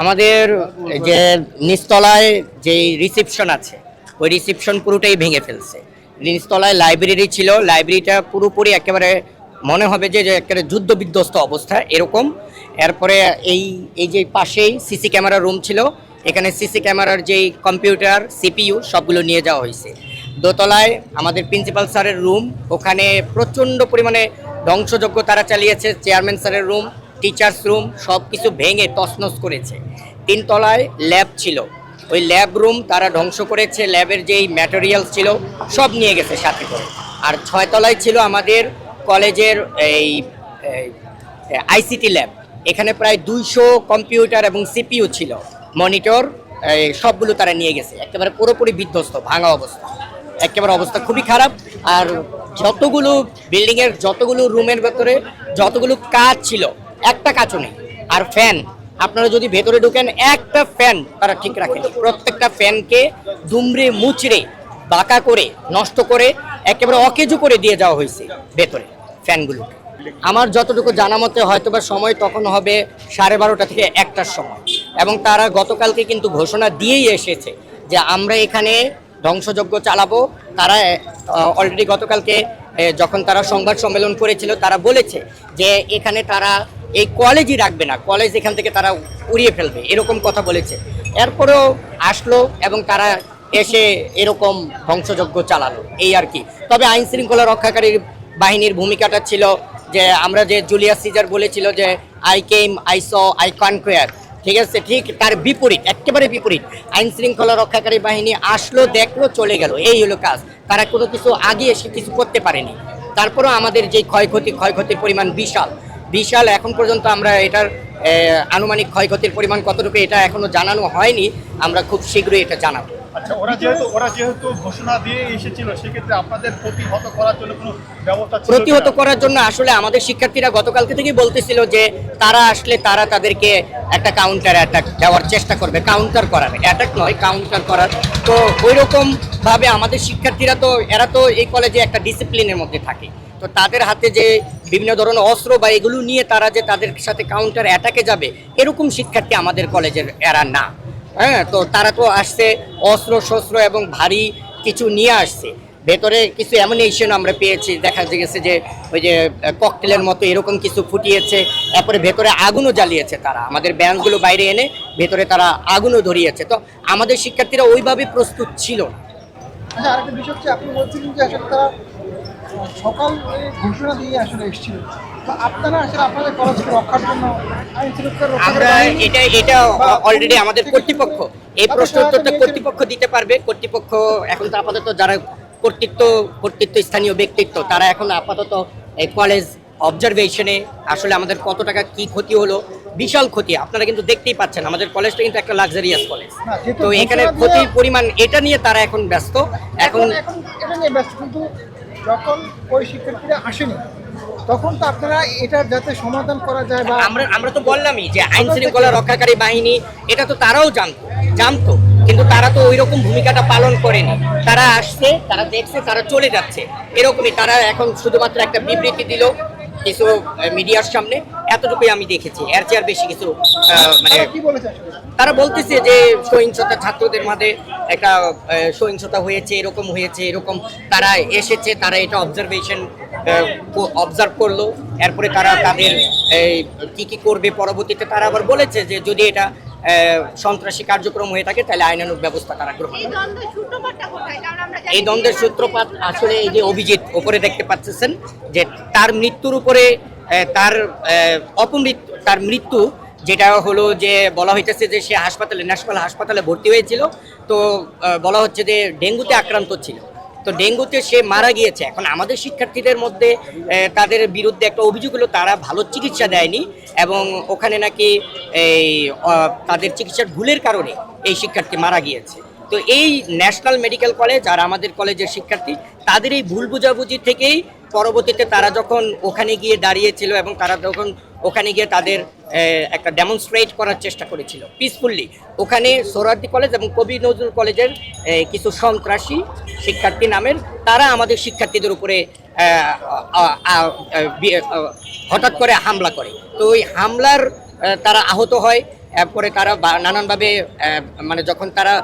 আমাদের যে নিচতলায় যে রিসেপশন আছে, ওই রিসেপশন পুরোটাই ভেঙে ফেলছে। নিচতলায় লাইব্রেরি ছিল লাইব্রেরিটা পুরোপুরি একেবারে মনে হবে যে একেবারে যুদ্ধ বিধ্বস্ত অবস্থা, এরকম। এরপরে এই এই যে পাশেই সিসি ক্যামেরা রুম ছিল, এখানে সিসি ক্যামেরার যেই কম্পিউটার সিপিইউ সবগুলো নিয়ে যাওয়া হয়েছে। দোতলায় আমাদের প্রিন্সিপাল স্যারের রুম ওখানে প্রচণ্ড পরিমাণে ধ্বংসযজ্ঞ তারা চালিয়েছে চেয়ারম্যান স্যারের রুম টিচার্স রুম সব কিছু ভেঙে তছনছ করেছে। তিনতলায় ল্যাব ছিল। ওই ল্যাব রুম তারা ধ্বংস করেছে ল্যাবের যেই ম্যাটেরিয়ালস ছিল, সব নিয়ে গেছে সাথে করে। আর ছয়তলায় ছিল আমাদের কলেজের এই আইসিটি ল্যাব এখানে প্রায় দুইশো কম্পিউটার এবং সিপিইউ ছিল। মনিটর সবগুলো তারা নিয়ে গেছে। একেবারে পুরোপুরি বিধ্বস্ত, ভাঙা অবস্থা। একেবারে অবস্থা খুবই খারাপ। আর যতগুলো বিল্ডিংয়ের যতগুলো রুমের ভেতরে, যতগুলো কাজ ছিল একটা কাজও নেই। আর ফ্যান আপনারা যদি ভেতরে ঢুকেন, একটা ফ্যান তারা ঠিক রাখেন। প্রত্যেকটা ফ্যানকে দুমড়ে মুচড়ে, বাঁকা করে, নষ্ট করে, একেবারে অকেজু করে দিয়ে যাওয়া হয়েছে ভেতরে ফ্যানগুলো আমার যতটুকু জানা মতে হয়তো বা সময় তখন হবে সাড়ে বারোটা থেকে একটার সময়। এবং তারা গতকালকে কিন্তু ঘোষণা দিয়েই এসেছে যে আমরা এখানে ধ্বংসযজ্ঞ চালাবো। তারা অলরেডি গতকালকে যখন তারা সংবাদ সম্মেলন করেছিল, তারা বলেছে যে এখানে তারা এই কলেজই রাখবে না। কলেজ এখান থেকে তারা উড়িয়ে ফেলবে, এরকম কথা বলেছে। এরপরেও আসলো এবং তারা এসে এরকম ধ্বংসযজ্ঞ চালালো, এই আর কি। তবে আইন শৃঙ্খলা রক্ষাকারী বাহিনীর ভূমিকাটা ছিল যে, আমরা যে জুলিয়াস সিজার বলেছিল যে I came I saw I conquer ঠিক আছে? ঠিক তার বিপরীত, একেবারে বিপরীত। আইন শৃঙ্খলা রক্ষাকারী বাহিনী আসলো, দেখল, চলে গেল। এই হলো কাজ। তারা কোনো কিছু আগে এসে কিছু করতে পারেনি। তারপরেও আমাদের যে ক্ষয়ক্ষতি, ক্ষয়ক্ষতির পরিমাণ বিশাল বিশাল। এখন পর্যন্ত আমরা এটার আনুমানিক ক্ষয়ক্ষতির পরিমাণ কতটুকু এটা এখনও জানানো হয়নি। আমরা খুব শীঘ্রই এটা জানাব। আচ্ছা ওরা যেহেতু ওরা যেহেতু ঘোষণা দিয়ে এসেছিল সেক্ষেত্রে আপনাদের প্রতিহত করার জন্য কোনো ব্যবস্থা প্রতিহত করার জন্য আসলে আমাদের শিক্ষার্থীরা গতকালকে থেকেই বলতেছিল যে তারা আসলে তারা তাদেরকে একটা কাউন্টার অ্যাটাক দেওয়ার চেষ্টা করবে। কাউন্টার করার অ্যাটাক নয় কাউন্টার করার। তো ওই আমাদের শিক্ষার্থীরা তো এরা তো এই কলেজে একটা ডিসিপ্লিনের মধ্যে থাকে। তো তাদের হাতে যে বিভিন্ন ধরনের অস্ত্র বা এগুলো নিয়ে তারা যে তাদের সাথে কাউন্টার অ্যাটাকে যাবে, এরকম শিক্ষার্থী আমাদের কলেজের এরা না। হ্যাঁ তো তারা তো আসছে, অস্ত্র, শস্ত্র এবং ভারী কিছু নিয়ে আসছে। ভেতরে কিছু অ্যামুনেশন আমরা পেয়েছি, দেখা গেছে যে ওই যে ককটেলের মতো এরকম কিছু ফুটিয়েছে, তারপরে ভেতরে আগুনও জ্বালিয়েছে তারা। আমাদের ব্যাংকগুলো বাইরে এনে ভেতরে তারা আগুনও ধরিয়েছে। তো আমাদের শিক্ষার্থীরা ওইভাবে প্রস্তুত ছিল আচ্ছা আরেকটা বিষয় হচ্ছে, আপনি বলছিলেন যে আসলে তারা সকাল ঘোষণা দিয়ে আসলে এসেছিল। আপনারা আসলে আপনাদের কলেজকে রক্ষার জন্য আইন শৃঙ্খলা রক্ষা আমরা এটা এটা অলরেডি আমাদের কর্তৃপক্ষ। এই প্রশ্ন উত্তরটা কর্তৃপক্ষ দিতে পারবে। কর্তৃপক্ষ এখন তো আপাতত যারা কর্তৃত্ব কর্তৃত্ব স্থানীয় ব্যক্তিত্ব তারা এখন আপাতত এই কলেজ অবজারভেশনে আসলে আমাদের কত টাকা কি ক্ষতি হলো বিশাল ক্ষতি। আপনারা কিন্তু দেখতেই পাচ্ছেন আমাদের কলেজটা কিন্তু একটা লাক্সারিয়াস কলেজ তো এখানে ক্ষতির পরিমাণ এটা নিয়ে তারা এখন ব্যস্ত। এখন যখন ওই শিক্ষার্থীরা আসেনি তখন তো আপনারা এটার যাতে সমাধান করা যায় বা আমরা আমরা তো বললামই যে আইন শৃঙ্খলা রক্ষাকারী বাহিনী এটা তো তারাও জানতো জানতো কিন্তু তারা তো ওই রকম ভূমিকাটা পালন করেনি। তারা আসছে তারা দেখছে তারা চলে যাচ্ছে। এরকমই তারা এখন শুধুমাত্র একটা বিবৃতি দিল কিছু মিডিয়ার সামনে এতটুকুই আমি দেখেছি। এর চেয়ে আর বেশি কিছু মানে তারা কি বলেছে আসলে? তারা বলতেছে যে সহিংসতা ছাত্রদের মাঝে একটা সহিংসতা হয়েছে এরকম হয়েছে এরকম তারা এসেছে তারা এটা অবজারভেশন অবজার্ভ করল। এরপরে তারা তাদের এই, কি কি করবে পরবর্তীতে তারা আবার বলেছে যে যদি এটা সন্ত্রাসী কার্যক্রম হয়ে থাকে তাহলে আইনানুগ ব্যবস্থা তারা গ্রহণ এই দ্বন্দ্বের সূত্রপাত আসলে এই যে অভিজিৎ ওপরে দেখতে পাচ্ছেন যে তার মৃত্যুর উপরে তার অপমৃত্যু তার মৃত্যু যেটা হলো যে বলা হইতেছে যে সে হাসপাতালে ন্যাশনাল হাসপাতালে ভর্তি হয়েছিল। তো বলা হচ্ছে যে ডেঙ্গুতে আক্রান্ত ছিল। তো ডেঙ্গুতে সে মারা গিয়েছে। এখন আমাদের শিক্ষার্থীদের মধ্যে তাদের বিরুদ্ধে একটা অভিযোগ হলো, তারা ভালো চিকিৎসা দেয়নি এবং ওখানে নাকি এই তাদের চিকিৎসার ভুলের কারণে এই শিক্ষার্থী মারা গিয়েছে। তো এই ন্যাশনাল মেডিকেল কলেজ আর আমাদের কলেজের শিক্ষার্থী, তাদের এই ভুল বুঝাবুঝি থেকেই পরবর্তীতে তারা যখন ওখানে গিয়ে দাঁড়িয়েছিল এবং তারা যখন ওখানে গিয়ে তাদের একটা ডেমনস্ট্রেট করার চেষ্টা করেছিল পিসফুল্লি ওখানে সোহরার্দি কলেজ এবং কবি নজরুল কলেজের কিছু সন্ত্রাসী শিক্ষার্থী নামের, তারা আমাদের শিক্ষার্থীদের উপরে হঠাৎ করে হামলা করে। তো ওই হামলার তারা আহত হয়, এরপরে তারা নানানভাবে মানে যখন তারা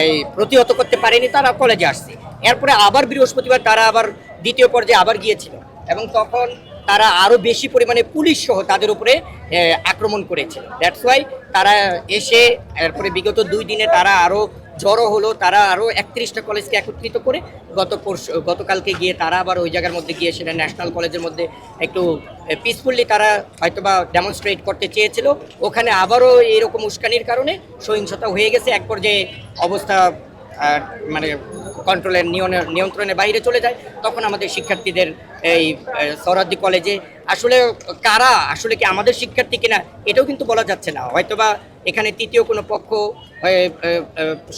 এই প্রতিহত করতে পারেনি, তারা কলেজে আসছে। এরপরে আবার বৃহস্পতিবার তারা আবার দ্বিতীয় পর্যায়ে আবার গিয়েছিল। এবং তখন তারা আরও বেশি পরিমাণে পুলিশ সহ তাদের উপরে আক্রমণ করেছে। দ্যাটস ওয়াই তারা এসে, এরপরে বিগত দুই দিনে তারা আরও জড়ো হলো, তারা আরও একত্রিশটা কলেজকে একত্রিত করে গত পরশু, গতকালকে গিয়ে তারা আবার ওই জায়গার মধ্যে গিয়ে সেটা ন্যাশনাল কলেজের মধ্যে একটু পিসফুলি তারা হয়তোবা ডেমনস্ট্রেট করতে চেয়েছিল। ওখানে আবারও এরকম উস্কানির কারণে সহিংসতা হয়ে গেছে। এক পর্যায়ে অবস্থা মানে কন্ট্রোলের নিয়ন্ত্রণের বাইরে চলে যায়, তখন আমাদের শিক্ষার্থীদের এই সরাদ্দি কলেজে আসলে কারা? আসলে কি আমাদের শিক্ষার্থী কিনা? এটাও কিন্তু বলা যাচ্ছে না। হয়তোবা এখানে তৃতীয় কোনো পক্ষ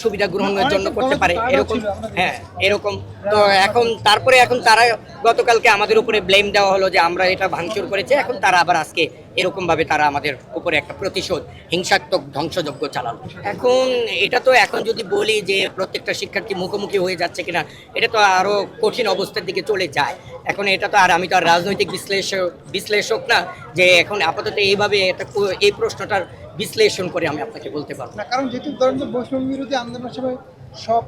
সুবিধা গ্রহণের জন্য করতে পারে এরকম। হ্যাঁ এরকম। তো এখন তারপরে এখন তারা গতকালকে আমাদের উপরে ব্লেম দেওয়া হলো যে আমরা এটা ভাঙচুর করেছি এখন তারা আবার আজকে এরকম ভাবে তারা আমাদের উপরে একটা প্রতিশোধ হিংসাত্মক ধ্বংসযজ্ঞ চালালো। এখন এটা তো এখন যদি বলি যে প্রত্যেকটা শিক্ষার্থী মুখোমুখি হয়ে যাচ্ছে কিনা এটা তো আরও কঠিন অবস্থার দিকে চলে যায়। এখন এটা তো আর আমি তো আর রাজনৈতিক বিশ্লেষক বিশ্লেষক না যে এখন আপাতত এইভাবে এটা এই প্রশ্নটার বিশ্লেষণ করে আমি আপনাকে বলতে পারব। না কারণ যেহেতু ধরেন যে বৈষম্য বিরোধী আন্দোলনের সময় সব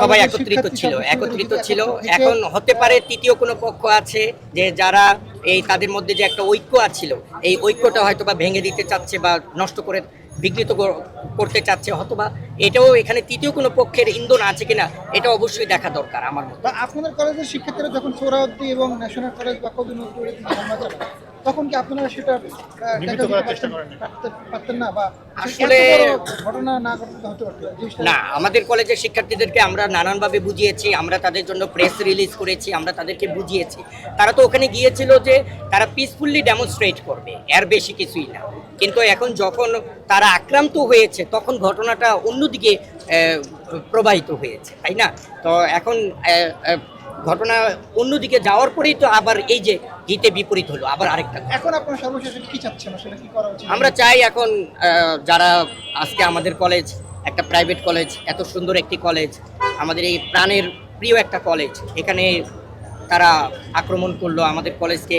সবাই একত্রিত ছিল একত্রিত ছিল। এখন হতে পারে তৃতীয় কোনো পক্ষ আছে যে যারা এই তাদের মধ্যে যে একটা ঐক্য আছিল এই ঐক্যটা হয়তো বা ভেঙে দিতে চাচ্ছে বা নষ্ট করে বিকৃত করতে চাচ্ছে হয়তোবা এটাও এখানে তৃতীয় কোনো পক্ষের ইন্ধন আছে কিনা এটা অবশ্যই দেখা দরকার আমার মতে। আপনাদের কলেজের শিক্ষার্থীরা যখন সোহরাওয়ার্দী এবং ন্যাশনাল কলেজ বা কবি নজরুল তখন কি আপনারা সেটা পারতেন- না বা আসলে- ঘটনা না হতে না আমাদের কলেজের শিক্ষার্থীদেরকে আমরা নানানভাবে বুঝিয়েছি আমরা তাদের জন্য প্রেস রিলিজ করেছি আমরা তাদেরকে বুঝিয়েছি। তারা তো ওখানে গিয়েছিল যে তারা পিসফুলি ডেমনস্ট্রেট করবে এর বেশি কিছুই না। কিন্তু এখন যখন তারা আক্রান্ত হয়েছে তখন ঘটনাটা অন্যদিকে আহ, প্রবাহিত হয়েছে তাই না? তো এখন ঘটনা অন্যদিকে যাওয়ার পরেই তো আবার এই যে হিতে বিপরীত হলো আবার আরেকটা এখন আপনারা সর্বশেষে কি চাচ্ছেন? আসলে কি করা উচিত? আমরা চাই এখন যারা আজকে আমাদের কলেজ একটা প্রাইভেট কলেজ এত সুন্দর একটি কলেজ আমাদের এই প্রাণের প্রিয় একটা কলেজ এখানে তারা আক্রমণ করল আমাদের কলেজকে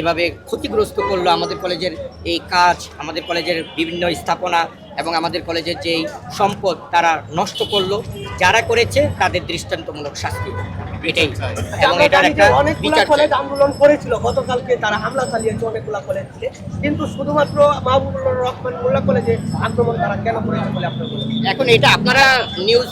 এভাবে ক্ষতিগ্রস্ত করল আমাদের কলেজের এই কাজ আমাদের কলেজের বিভিন্ন স্থাপনা এবং আমাদের কলেজের যেই সম্পদ তারা নষ্ট করল। যারা করেছে তাদের দৃষ্টান্তমূলক শাস্তি। এটাই। এবং এটার একটা অনেকগুলা বিচার। কলেজ আন্দোলন করেছিল। গতকালকে তারা হামলা চালিয়েছে অনেকগুলা কলেজে কিন্তু শুধুমাত্র মাহবুবুর রহমান মোল্লা কলেজে আক্রমণ তারা কেন করেছে বলে আপনার এখন এটা আপনারা নিউজ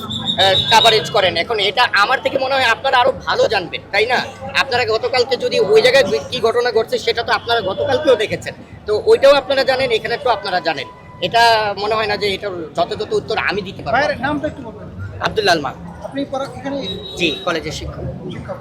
কাভারেজ করেন। এখন এটা আমার থেকে মনে হয় আপনারা আরও ভালো জানবেন তাই না? আপনারা গতকালকে যদি ওই জায়গায় কি ঘটনা ঘটছে সেটা তো আপনারা গতকালকেও দেখেছেন। তো ওইটাও আপনারা জানেন এখানে তো আপনারা জানেন। এটা মনে হয় না যে এটার যথাযথ উত্তর আমি দিতে পারব। নামটা একটু আব্দুল্লাহ আলমা আপনি এখানে জি কলেজের শিক্ষক শিক্ষক।